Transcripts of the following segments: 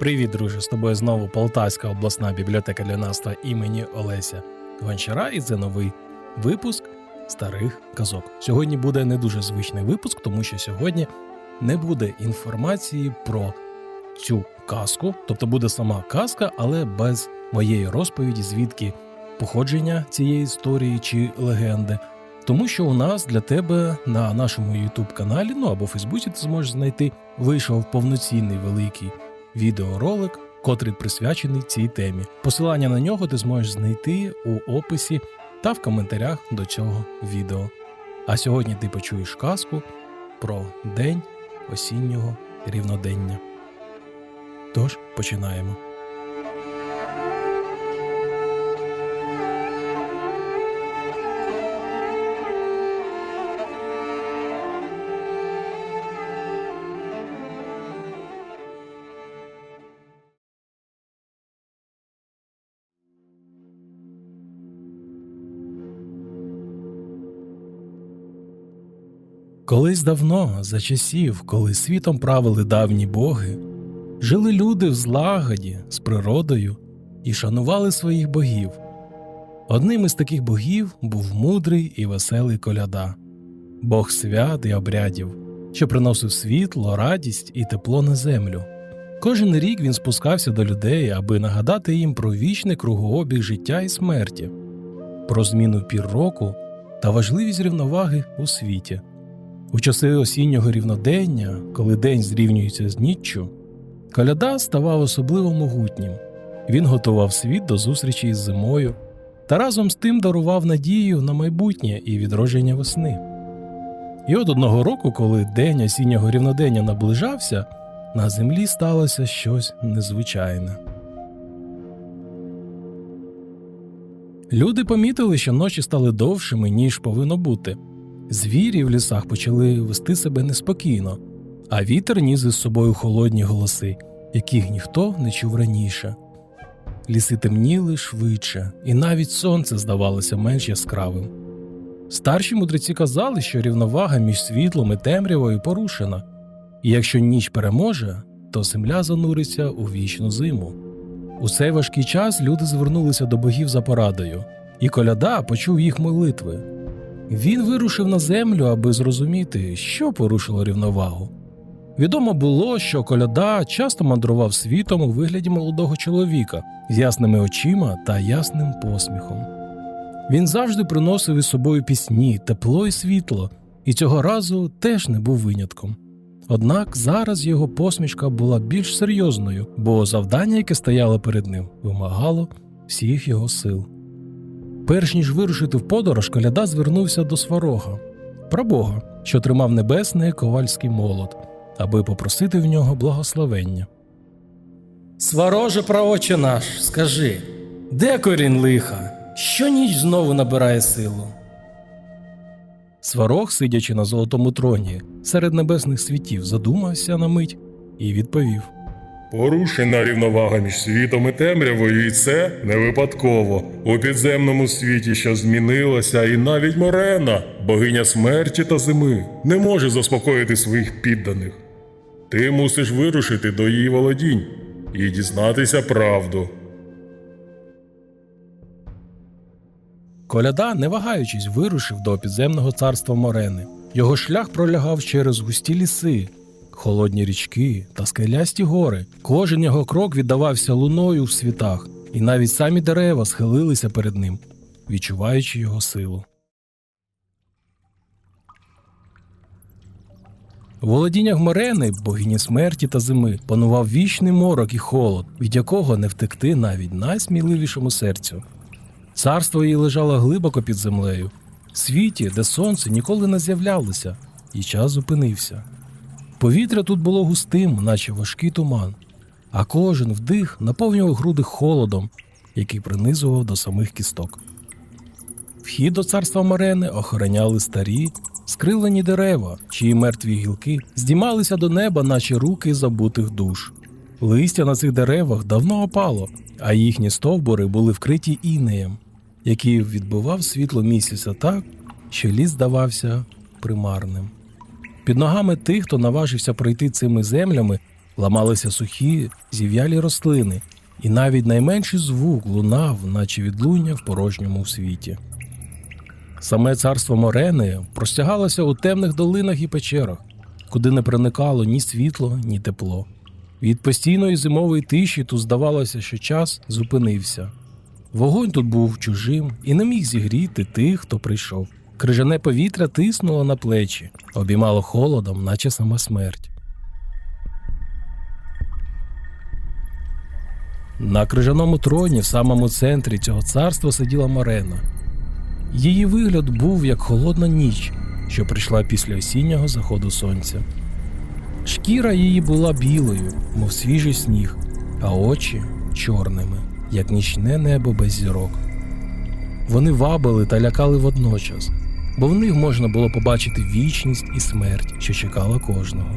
Привіт, друже! З тобою знову Полтавська обласна бібліотека юнацтва імені Олеся Гончара, і це новий випуск старих казок. Сьогодні буде не дуже звичний випуск, тому що сьогодні не буде інформації про цю казку, тобто буде сама казка, але без моєї розповіді, звідки походження цієї історії чи легенди. Тому що у нас для тебе на нашому youtube каналі, ну або Фейсбуці ти зможеш знайти, вийшов повноцінний великий відеоролик, котрий присвячений цій темі. Посилання на нього ти зможеш знайти у описі та в коментарях до цього відео. А сьогодні ти почуєш казку про день осіннього рівнодення. Тож починаємо. Колись давно, за часів, коли світом правили давні боги, жили люди в злагоді з природою і шанували своїх богів. Одним із таких богів був мудрий і веселий коляда, бог свят і обрядів, що приносив світло, радість і тепло на землю. Кожен рік він спускався до людей, аби нагадати їм про вічний кругообіг життя і смерті, про зміну пір року та важливість рівноваги у світі. У часи осіннього рівнодення, коли день зрівнюється з ніччю, коляда ставав особливо могутнім. Він готував світ до зустрічі із зимою та разом з тим дарував надію на майбутнє і відродження весни. І от одного року, коли день осіннього рівнодення наближався, на землі сталося щось незвичайне. Люди помітили, що ночі стали довшими, ніж повинно бути. Звірі в лісах почали вести себе неспокійно, а вітер ніс із собою холодні голоси, яких ніхто не чув раніше. Ліси темніли швидше, і навіть сонце здавалося менш яскравим. Старші мудреці казали, що рівновага між світлом і темрявою порушена, і якщо ніч переможе, то земля зануриться у вічну зиму. У цей важкий час люди звернулися до богів за порадою, і коляда почув їх молитви. Він вирушив на землю, аби зрозуміти, що порушило рівновагу. Відомо було, що коляда часто мандрував світом у вигляді молодого чоловіка з ясними очима та ясним посміхом. Він завжди приносив із собою пісні, тепло і світло, і цього разу теж не був винятком. Однак зараз його посмішка була більш серйозною, бо завдання, яке стояло перед ним, вимагало всіх його сил. Перш ніж вирушити в подорож, коляда звернувся до сварога, прабога, що тримав небесний ковальський молот, аби попросити в нього благословення. Свароже праоче наш, скажи, де корінь лиха? Що ніч знову набирає силу? Сварог, сидячи на золотому троні, серед небесних світів, задумався на мить і відповів. Порушена рівновага між світом і темрявою, і це не випадково. У підземному світі, що змінилося, і навіть Морена, богиня смерті та зими, не може заспокоїти своїх підданих. Ти мусиш вирушити до її володінь і дізнатися правду. Коляда, не вагаючись, вирушив до підземного царства Морени. Його шлях пролягав через густі ліси, холодні річки та скелясті гори. Кожен його крок віддавався луною в світах, і навіть самі дерева схилилися перед ним, відчуваючи його силу. У володіннях Морени, богині смерті та зими, панував вічний морок і холод, від якого не втекти навіть найсміливішому серцю. Царство її лежало глибоко під землею, в світі, де сонце ніколи не з'являлося, і час зупинився. Повітря тут було густим, наче важкий туман, а кожен вдих наповнював груди холодом, який принизував до самих кісток. Вхід до царства Марени охороняли старі, скривлені дерева, чиї мертві гілки здіймалися до неба, наче руки забутих душ. Листя на цих деревах давно опало, а їхні стовбури були вкриті інеєм, який відбивав світло місяця так, що ліс здавався примарним. Під ногами тих, хто наважився пройти цими землями, ламалися сухі, зів'ялі рослини, і навіть найменший звук лунав, наче відлуння в порожньому світі. Саме царство Морени простягалося у темних долинах і печерах, куди не проникало ні світло, ні тепло. Від постійної зимової тиші тут здавалося, що час зупинився. Вогонь тут був чужим і не міг зігріти тих, хто прийшов. Крижане повітря тиснуло на плечі, обіймало холодом, наче сама смерть. На крижаному троні в самому центрі цього царства сиділа Морена. Її вигляд був як холодна ніч, що прийшла після осіннього заходу сонця. Шкіра її була білою, мов свіжий сніг, а очі чорними, як нічне небо без зірок. Вони вабили та лякали водночас, бо в них можна було побачити вічність і смерть, що чекала кожного.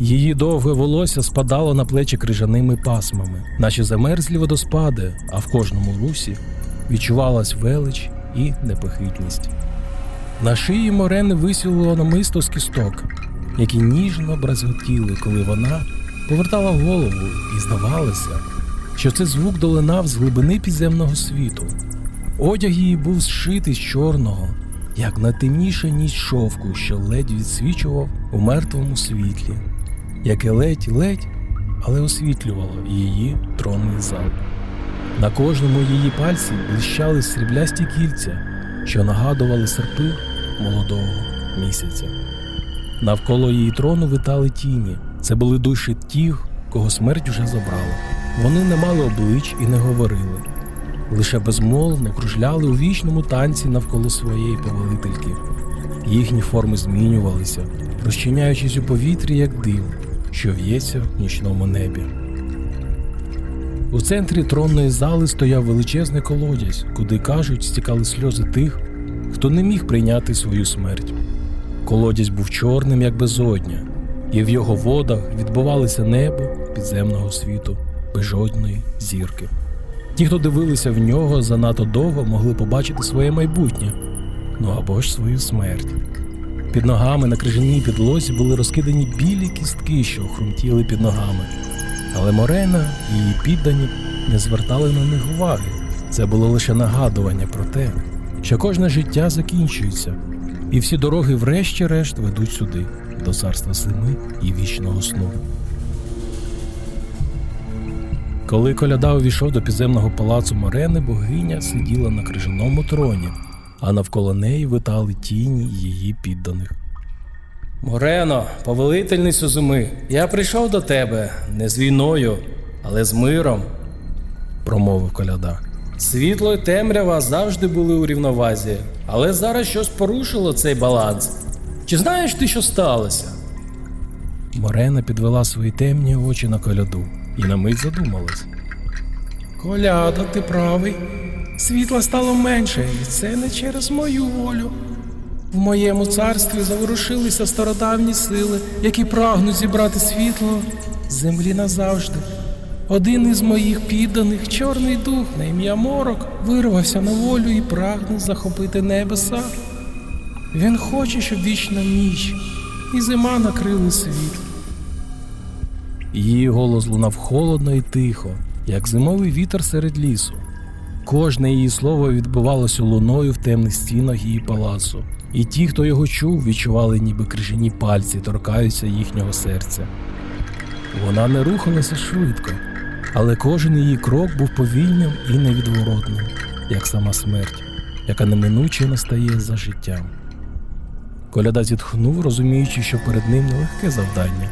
Її довге волосся спадало на плечі крижаними пасмами, наче замерзлі водоспади, а в кожному русі відчувалась велич і непохитність. На шиї Морени висіло намисто з кісток, які ніжно бразготіли, коли вона повертала голову, і здавалося, що це звук долинав з глибини підземного світу. Одяг її був зшитий з чорного, як найтемніша ніч шовку, що ледь відсвічував у мертвому світлі, яке ледь-ледь, але освітлювало її тронний зал. На кожному її пальці блищали сріблясті кільця, що нагадували серпи молодого місяця. Навколо її трону витали тіні. Це були душі тих, кого смерть вже забрала. Вони не мали облич і не говорили, лише безмовно кружляли у вічному танці навколо своєї повелительки. Їхні форми змінювалися, розчиняючись у повітрі, як дим, що в'ється в нічному небі. У центрі тронної зали стояв величезний колодязь, куди кажуть, стікали сльози тих, хто не міг прийняти свою смерть. Колодязь був чорним, як безодня, і в його водах відбувалося небо підземного світу без жодної зірки. Ті, хто дивилися в нього занадто довго, могли побачити своє майбутнє, ну або ж свою смерть. Під ногами на крижаній підлозі були розкидані білі кістки, що хрумтіли під ногами. Але Морена і її піддані не звертали на них уваги. Це було лише нагадування про те, що кожне життя закінчується, і всі дороги, врешті-решт, ведуть сюди, до царства зими і вічного сну. Коли коляда увійшов до підземного палацу Морени, богиня сиділа на крижаному троні, а навколо неї витали тіні її підданих. Морено, повелительницю зими, я прийшов до тебе не з війною, але з миром, промовив коляда. Світло й темрява завжди були у рівновазі, але зараз щось порушило цей баланс. Чи знаєш ти, що сталося? Морена підвела свої темні очі на коляду і на мить задумалась. Коляда, ти правий. Світла стало менше, і це не через мою волю. В моєму царстві заворушилися стародавні сили, які прагнуть зібрати світло землі назавжди. Один із моїх підданих, чорний дух на ім'я Морок, вирвався на волю і прагне захопити небеса. Він хоче, щоб вічна ніч і зима накрили світ. Її голос лунав холодно і тихо, як зимовий вітер серед лісу. Кожне її слово відбивалося луною в темних стінах її палацу, і ті, хто його чув, відчували, ніби крижані пальці торкаються їхнього серця. Вона не рухалася швидко, але кожен її крок був повільним і невідворотним, як сама смерть, яка неминуче настає за життям. Коляда зітхнув, розуміючи, що перед ним нелегке завдання.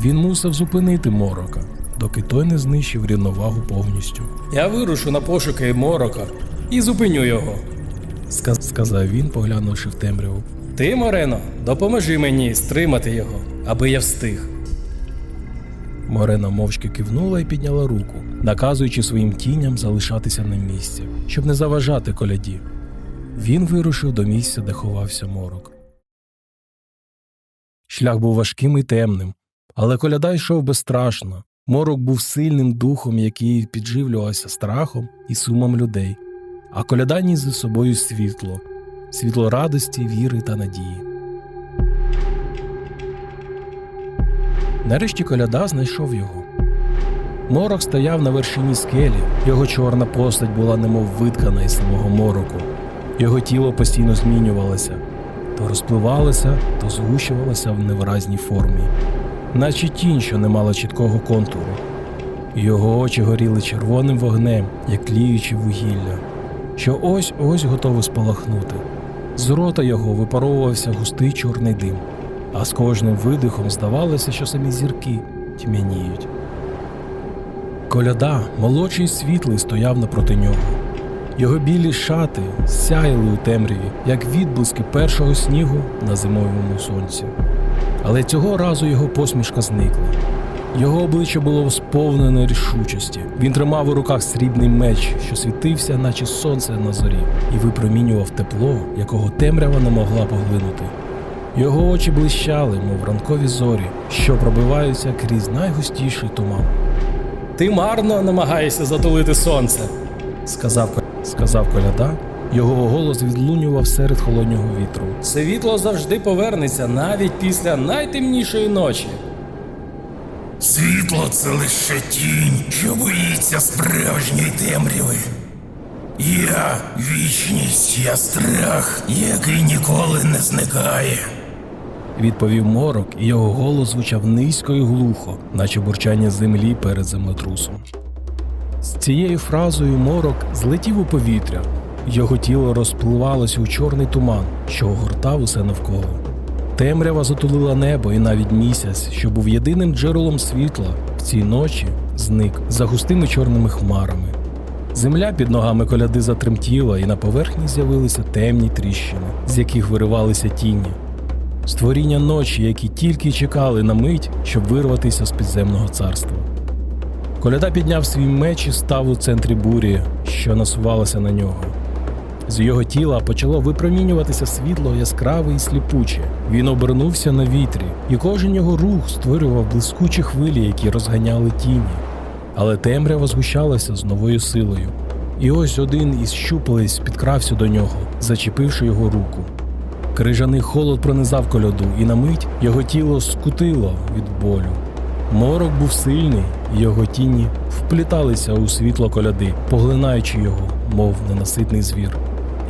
Він мусив зупинити морока, доки той не знищив рівновагу повністю. Я вирушу на пошуки морока і зупиню його, сказ- сказав він, поглянувши в темряву. Ти, Морено, допоможи мені стримати його, аби я встиг. Морена мовчки кивнула і підняла руку, наказуючи своїм тіням залишатися на місці, щоб не заважати коляді. Він вирушив до місця, де ховався морок. Шлях був важким і темним, але коляда йшов безстрашно. Морок був сильним духом, який підживлювався страхом і сумом людей, а коляда ніс за собою світло, світло радості, віри та надії. Нарешті коляда знайшов його. Морок стояв на вершині скелі, його чорна постать була немов виткана із самого мороку. Його тіло постійно змінювалося, то розпливалося, то згущувалося в невиразній формі, наче тінь, що не мала чіткого контуру. Його очі горіли червоним вогнем, як тліючі вугілля, що ось ось готове спалахнути. З рота його випаровувався густий чорний дим, а з кожним видихом здавалося, що самі зірки тьмяніють. Коляда, молодший світлий, стояв напроти нього. Його білі шати сяяли у темряві, як відблиски першого снігу на зимовому сонці. Але цього разу його посмішка зникла. Його обличчя було сповнене рішучості. Він тримав у руках срібний меч, що світився, наче сонце на зорі, і випромінював тепло, якого темрява не могла поглинути. Його очі блищали, мов ранкові зорі, що пробиваються крізь найгустіший туман. Ти марно намагаєшся затулити сонце, сказав, сказав коляда. Його голос відлунював серед холоднього вітру. Світло завжди повернеться навіть після найтемнішої ночі. Світло це лише тінь, що боїться справжньої темряви. Я вічність, я страх, який ніколи не зникає. Відповів морок, і його голос звучав низько і глухо, наче бурчання землі перед землетрусом. З цією фразою морок злетів у повітря, його тіло розпливалося у чорний туман, що огортав усе навколо. Темрява затулила небо, і навіть місяць, що був єдиним джерелом світла в цій ночі, зник за густими чорними хмарами. Земля під ногами коляди затремтіла, і на поверхні з'явилися темні тріщини, з яких виривалися тіні. Створіння ночі, які тільки чекали на мить, щоб вирватися з підземного царства. Коляда підняв свій меч і став у центрі бурі, що насувалося на нього. З його тіла почало випромінюватися світло яскраве і сліпуче. Він обернувся на вітрі, і кожен його рух створював блискучі хвилі, які розганяли тіні. Але темрява згущалася з новою силою. І ось один із щупалець підкрався до нього, зачепивши його руку. Крижаний холод пронизав коляду, і на мить його тіло скутило від болю. Морок був сильний, і його тіні впліталися у світло коляди, поглинаючи його, мов ненаситний звір.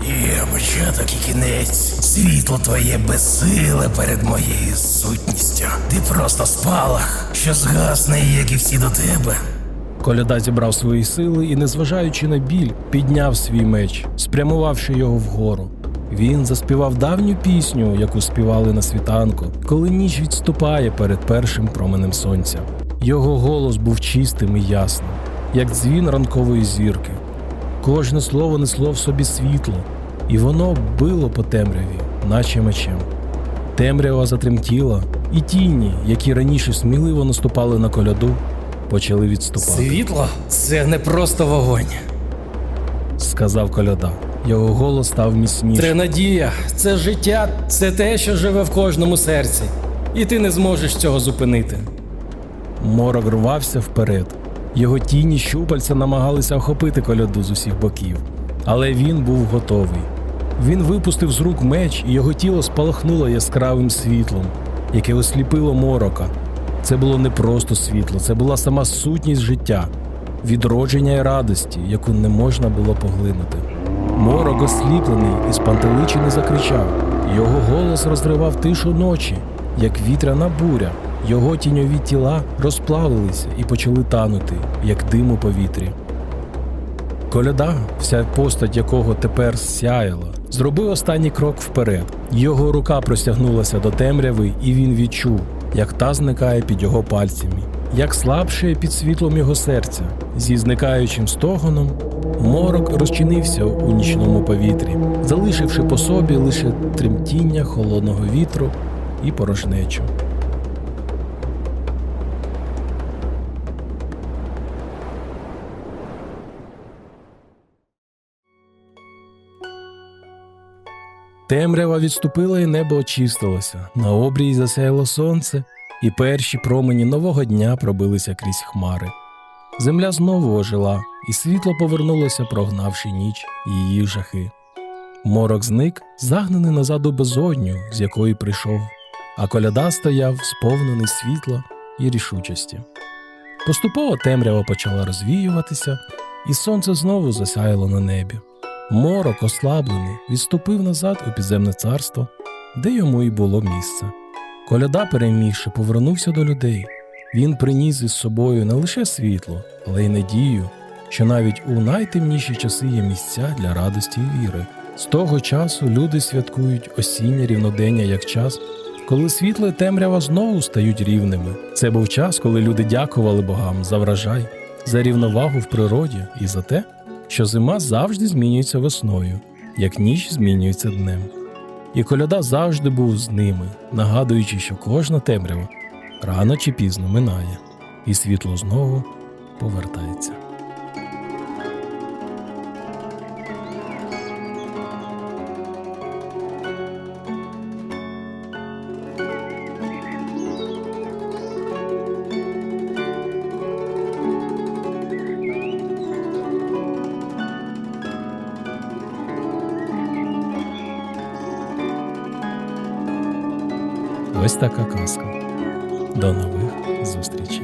Є початок і кінець. Світло твоє безсиле перед моєю сутністю. Ти просто спалах, що згасне, як і всі до тебе. Коляда зібрав свої сили і, незважаючи на біль, підняв свій меч, спрямувавши його вгору. Він заспівав давню пісню, яку співали на світанку, коли ніч відступає перед першим променем сонця. Його голос був чистим і ясним, як дзвін ранкової зірки. Кожне слово несло в собі світло, і воно било по темряві, наче мечем. Темрява затремтіла, і тіні, які раніше сміливо наступали на коляду, почали відступати. Світло це не просто вогонь. сказав коляда. Його голос став міцнішим. Це надія, це життя, це те, що живе в кожному серці. І ти не зможеш цього зупинити. Морок рвався вперед. Його тіні щупальця намагалися охопити коляду з усіх боків, але він був готовий. Він випустив з рук меч, і його тіло спалахнуло яскравим світлом, яке осліпило морока. Це було не просто світло, це була сама сутність життя, відродження і радості, яку не можна було поглинути. Морок осліплений і спантеличений закричав. Його голос розривав тишу ночі, як вітряна буря. Його тіньові тіла розплавилися і почали танути, як дим у повітрі. Коляда, вся постать якого тепер сяяла, зробив останній крок вперед. Його рука простягнулася до темряви, і він відчув, як та зникає під його пальцями, як слабшає під світлом його серця. Зі зникаючим стогоном морок розчинився у нічному повітрі, залишивши по собі лише тремтіння холодного вітру і порожнечу. Темрява відступила, і небо очистилося. На обрії засяяло сонце, і перші промені нового дня пробилися крізь хмари. Земля знову ожила, і світло повернулося, прогнавши ніч і її жахи. Морок зник, загнаний назад у безодню, з якої прийшов, а коляда стояв, сповнений світла і рішучості. Поступово темрява почала розвіюватися, і сонце знову засяяло на небі. Морок, ослаблений, відступив назад у підземне царство, де йому й було місце. Коляда, перемігши, повернувся до людей. Він приніс із собою не лише світло, але й надію, що навіть у найтемніші часи є місця для радості і віри. З того часу люди святкують осіннє рівнодення як час, коли світло і темрява знову стають рівними. Це був час, коли люди дякували богам за врожай, за рівновагу в природі і за те, що зима завжди змінюється весною, як ніч змінюється днем. І коляда завжди був з ними, нагадуючи, що кожна темрява рано чи пізно минає, і світло знову повертається. Ось така казка. До нових зустрічей.